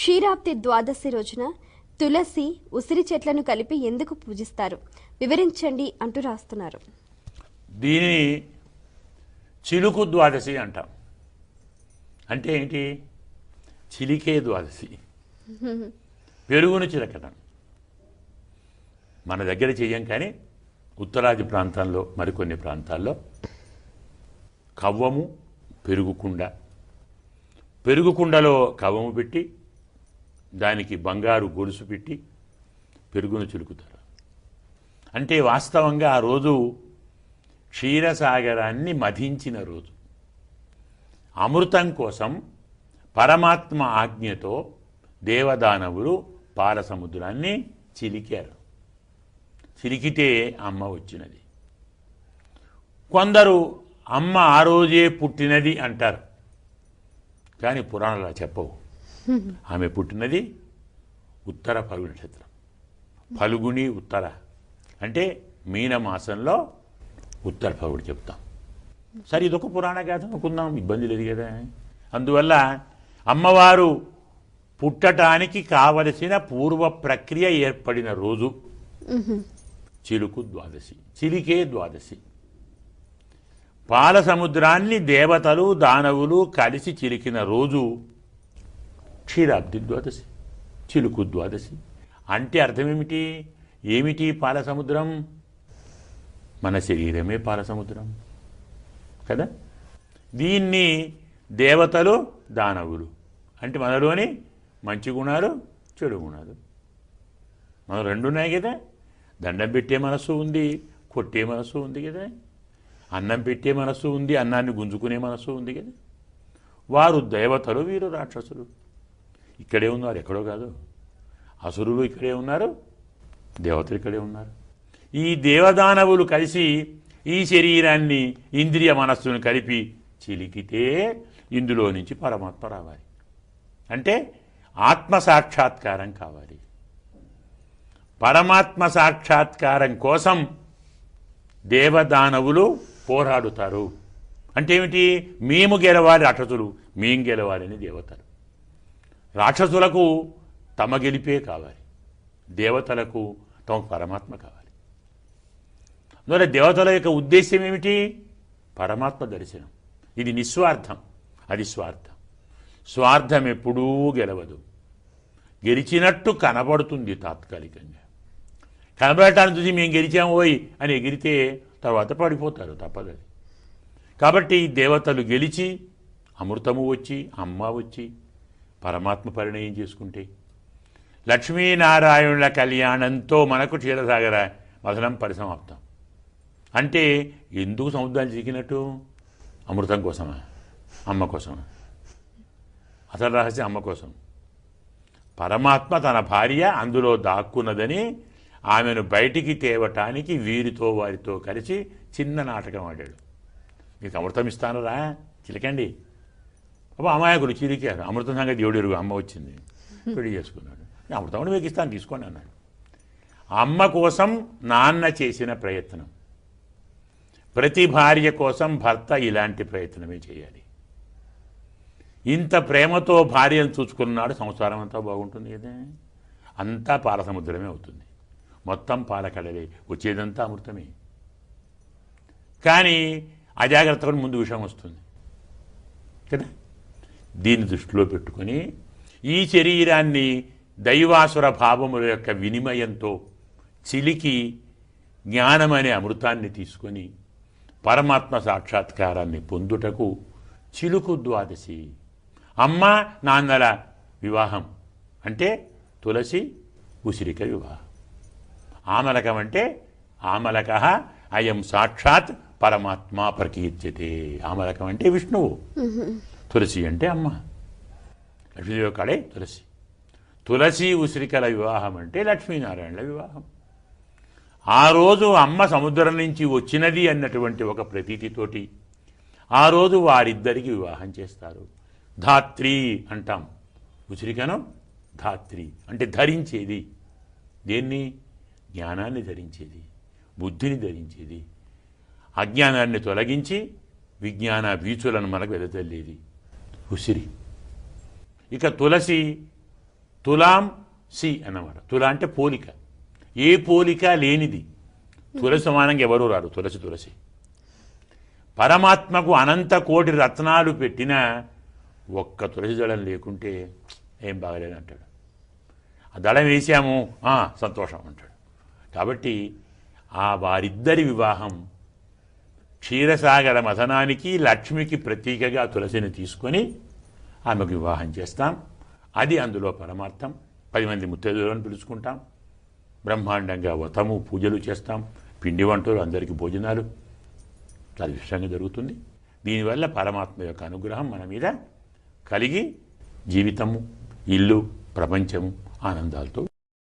క్షీరాబ్ది ద్వాదశి రోజున తులసి ఉసిరి చెట్లను కలిపి ఎందుకు పూజిస్తారు? వివరించండి అంటూ రాస్తున్నారు. దీని చిలుకు ద్వాదశి అంటాం. అంటే ఏంటి? చిలికే ద్వాదశి. పెరుగును చిలకటం. మన దగ్గర చెయ్యం కానీ ఉత్తరాది ప్రాంతాల్లో మరికొన్ని ప్రాంతాల్లో కవ్వము పెరుగుకుండ. పెరుగుకుండలో కవ్వము పెట్టి దానికి బంగారు గొలుసు పెట్టి పెరుగును చిలుకుతారు. అంటే వాస్తవంగా ఆ రోజు క్షీరసాగరాన్ని మధించిన రోజు. అమృతం కోసం పరమాత్మ ఆజ్ఞతో దేవదానవులు పాలసముద్రాన్ని చిలికారు. చిలికితే అమ్మ వచ్చినది. కొందరు అమ్మ ఆ రోజే పుట్టినది అంటారు. కానీ పురాణాలు చెప్పవు. ఆమె పుట్టినది ఉత్తర పలుగు నక్షత్రం. పలుగుని ఉత్తర. అంటే మీనమాసంలో ఉత్తర పలుగుడు చెప్తాం. సరే ఇదొక పురాణ గాథ అనుకుందాం ఇబ్బంది లేదు కదా. అందువల్ల అమ్మవారు పుట్టటానికి కావలసిన పూర్వ ప్రక్రియ ఏర్పడిన రోజు చిలుకు ద్వాదశి చిలికే ద్వాదశి. పాల సముద్రాన్ని దేవతలు దానవులు కలిసి చిలికిన రోజు క్షీరాబ్ది ద్వాదశి చిలుకు ద్వాదశి అంటే అర్థమేమిటి? ఏమిటి పాల సముద్రం మన శరీరమే పాల సముద్రం కదా? దీన్ని దేవతలు దానవులు. అంటే మనలోని మంచి గుణాలు చెడు గుణాలు. మనం రెండు ఉన్నాయి కదా? దండం పెట్టే మనస్సు ఉంది కొట్టే మనస్సు ఉంది కదా? అన్నం పెట్టే మనస్సు ఉంది అన్నాన్ని గుంజుకునే మనస్సు ఉంది కదా? వారు దేవతలు వీరు రాక్షసులు. ఇక్కడే ఉన్నారు ఎక్కడో కాదు అసురులు ఇక్కడే ఉన్నారు దేవతలు ఇక్కడే ఉన్నారు ఈ దేవదానవులు కలిసి ఈ శరీరాన్ని ఇంద్రియ మనస్సును కలిపి చిలికితే ఇందులో నుంచి పరమాత్మ రావాలి అంటే ఆత్మ సాక్షాత్కారం కావాలి పరమాత్మ సాక్షాత్కారం కోసం దేవదానవులు పోరాడుతారు. అంటే ఏమిటి? మేము గెలవాలి అటతులు మేము గెలవాలని దేవతలు. రాక్షసులకు తమ గెలిపే కావాలి. దేవతలకు తమ పరమాత్మ కావాలి. అందువల్ల దేవతల యొక్క ఉద్దేశ్యం ఏమిటి? పరమాత్మ దర్శనం. ఇది నిస్వార్థం. అది స్వార్థం. స్వార్థం ఎప్పుడూ గెలవదు. గెలిచినట్టు కనబడుతుంది తాత్కాలికంగా. కనబడటాన్ని చూసి మేము గెలిచాము పోయి అని ఎగిరితే తర్వాత పడిపోతారు తప్పదది కాబట్టి దేవతలు గెలిచి అమృతము వచ్చి అమ్మ వచ్చి పరమాత్మ పరిణయం చేసుకుంటే. లక్ష్మీనారాయణుల కళ్యాణంతో మనకు క్షీరసాగర మధనం పరిసమాప్తం. అంటే ఎందుకు సముద్రాలు చిక్కినట్టు అమృతం కోసమా? అమ్మ కోసమా? అసలు రహస్యం అమ్మ కోసం. పరమాత్మ తన భార్య అందులో దాక్కున్నదని ఆమెను బయటికి తేవటానికి వీరితో వారితో కలిసి చిన్న నాటకం ఆడాడు. మీకు అమృతం ఇస్తానురా. చిలకండి. అబ్బా అమాయకుడు చిరికారు. అమృతం సంగతి దేవుడు ఎరుగు? అమ్మ వచ్చింది. పెళ్ళి చేసుకున్నాడు. అమృతం కూడా మీకు ఇస్తాను తీసుకోండి అన్నాడు. అమ్మ కోసం నాన్న చేసిన ప్రయత్నం. ప్రతి భార్య కోసం భర్త ఇలాంటి ప్రయత్నమే చేయాలి. ఇంత ప్రేమతో భార్యను చూసుకున్నాడు సంసారం అంతా బాగుంటుంది కదా. అంతా పాల సముద్రమే అవుతుంది. మొత్తం పాలకడలే. వచ్చేదంతా అమృతమే. కానీ అజాగ్రత్తగా ముందు విషయం వస్తుంది. కదా? దీన్ని దృష్టిలో పెట్టుకొని ఈ శరీరాన్ని దైవాసుర భావముల యొక్క వినిమయంతో చిలికి జ్ఞానం అనే అమృతాన్ని తీసుకొని పరమాత్మ సాక్షాత్కారాన్ని పొందుటకు చిలుకు ద్వాదశి. అమ్మ నాన్నల వివాహం అంటే తులసి ఉసిరిక వివాహం. ఆమలకం అంటే ఆమలక అయం సాక్షాత్ పరమాత్మ ప్రకీర్తితే. ఆమలకం అంటే విష్ణువు. తులసి అంటే అమ్మ. లక్ష్మీదేవి కాడే తులసి. తులసి ఉసిరికల వివాహం అంటే లక్ష్మీనారాయణల వివాహం. ఆ రోజు అమ్మ సముద్రం నుంచి వచ్చినది అన్నటువంటి ఒక ప్రతీతితోటి ఆ రోజు వారిద్దరికి వివాహం చేస్తారు. ధాత్రి అంటాం. ఉసిరికను ధాత్రి అంటే ధరించేది. దేన్ని? జ్ఞానాన్ని ధరించేది. బుద్ధిని ధరించేది. అజ్ఞానాన్ని తొలగించి విజ్ఞాన వీచులను మనకు వెదజల్లేది. ఉసిరి. ఇక తులసి తులాం సి అన్నమాట. తుల అంటే పోలిక. ఏ పోలిక లేనిది. తులసి సమానంగా ఎవరూ రారు. తులసి తులసి. పరమాత్మకు అనంత కోటి రత్నాలు పెట్టిన ఒక్క తులసి దళం లేకుంటే ఏం బాగలేదు అంటాడు ఆ దళం వేసాము. సంతోషం అంటాడు. కాబట్టి ఆ వారిద్దరి వివాహం క్షీరసాగర మథనానికి లక్ష్మికి ప్రతీకగా తులసిని తీసుకొని ఆమెకు వివాహం చేస్తాం. అది అందులో పరమార్థం. పది మంది ముత్తైదులను పిలుచుకుంటాం. బ్రహ్మాండంగా వ్రతము పూజలు చేస్తాం. పిండి వంటలు అందరికీ భోజనాలు. చాలా విషయంగా జరుగుతుంది. దీనివల్ల పరమాత్మ యొక్క అనుగ్రహం మన మీద కలిగి జీవితము ఇల్లు ప్రపంచము ఆనందాలతో